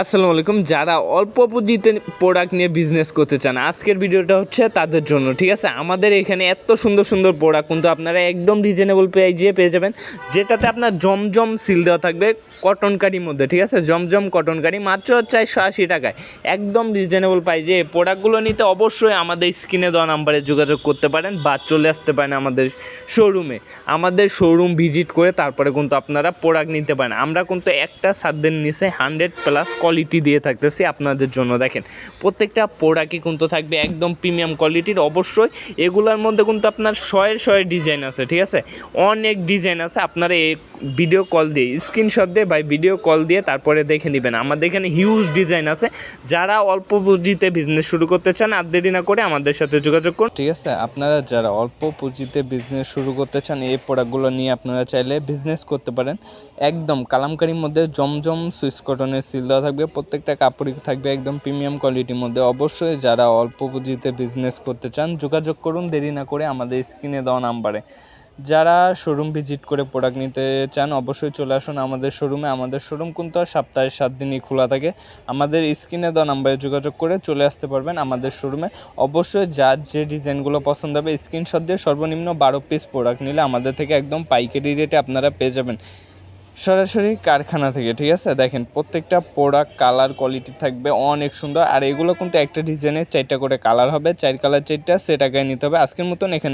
আসসালামু আলাইকুম। যারা অল্প পুঁজিতে প্রোডাক্ট নিয়ে বিজনেস করতে চান, আজকের ভিডিওটা হচ্ছে তাদের জন্য, ঠিক আছে? আমাদের এখানে এত সুন্দর সুন্দর প্রোডাক্ট কিন্তু আপনারা একদম রিজনেবল প্রাইজে পেয়ে যাবেন, যেটাতে আপনার জমজম সিল দেওয়া থাকবে কটন কারির মধ্যে, ঠিক আছে? জমজম কটন কারি মাত্র চারশো আশি টাকায়। একদম রিজনেবল প্রাইজে এই প্রোডাক্টগুলো নিতে অবশ্যই আমাদের স্ক্রিনে দেওয়া নাম্বারে যোগাযোগ করতে পারেন বা চলে আসতে পারেন আমাদের শোরুমে আমাদের শোরুম ভিজিট করে তারপরে কিন্তু আপনারা প্রোডাক্ট নিতে পারেন। আমরা কিন্তু একটা সাধ্যের নিচে হান্ড্রেড প্লাস কোয়ালিটি দিয়ে থাকতেছি আপনাদের জন্য। দেখেন, প্রত্যেকটা প্রোডাক্টই কিন্তু থাকবে একদম প্রিমিয়াম কোয়ালিটির অবশ্যই এগুলোর মধ্যে কিন্তু আপনার শয়ের শয়ের ডিজাইন আছে, ঠিক আছে? অনেক ডিজাইন আছে, আপনারা এই ভিডিও কল দিয়ে স্ক্রিনশট দিয়ে বা ভিডিও কল দিয়ে তারপরে দেখে নেবেন। আমাদের এখানে হিউজ ডিজাইন আছে। যারা অল্প পুঁজিতে বিজনেস শুরু করতে চান, আর দেরি না করে আমাদের সাথে যোগাযোগ করুন। ঠিক আছে, আপনারা যারা অল্প পুঁজিতে বিজনেস শুরু করতে চান, এই প্রোডাক্টগুলো নিয়ে আপনারা চাইলে বিজনেস করতে পারেন। একদম কালামকারির মধ্যে জমজম সুইস কটনের সিল দেওয়া থাকবে, প্রত্যেকটা কাপড়ই থাকবে একদম প্রিমিয়াম কোয়ালিটির মধ্যে। অবশ্যই যারা অল্প পুঁজিতে বিজনেস করতে চান, যোগাযোগ করুন, দেরি না করে আমাদের স্ক্রিনে দেওয়া নাম্বারে যারা শোরুম ভিজিট করে প্রোডাক্ট নিতে চান, অবশ্যই চলে আসুন আমাদের শোরুমে আমাদের শোরুম কিন্তু সপ্তাহে সাত দিনই খোলা থাকে। আমাদের স্ক্রিনে দেওয়া নাম্বারে যোগাযোগ করে চলে আসতে পারবেন আমাদের শোরুমে অবশ্যই যার যে ডিজাইনগুলো পছন্দ হবে স্ক্রিনশট দিয়ে সর্বনিম্ন বারো পিস প্রোডাক্ট নিলে আমাদের থেকে একদম পাইকারি রেটে আপনারা পেয়ে যাবেন। সরাসরি কারখানা থেকে, ঠিক আছে? দেখেন, প্রত্যেকটা প্রোডাক্ট কালার কোয়ালিটি থাকবে অনেক সুন্দর। আর এগুলো কিন্তু একটা ডিজাইনের চারটা করে কালার হবে, চার কালার চারটা সেটাকে নিতে হবে। আজকের মতন এখানে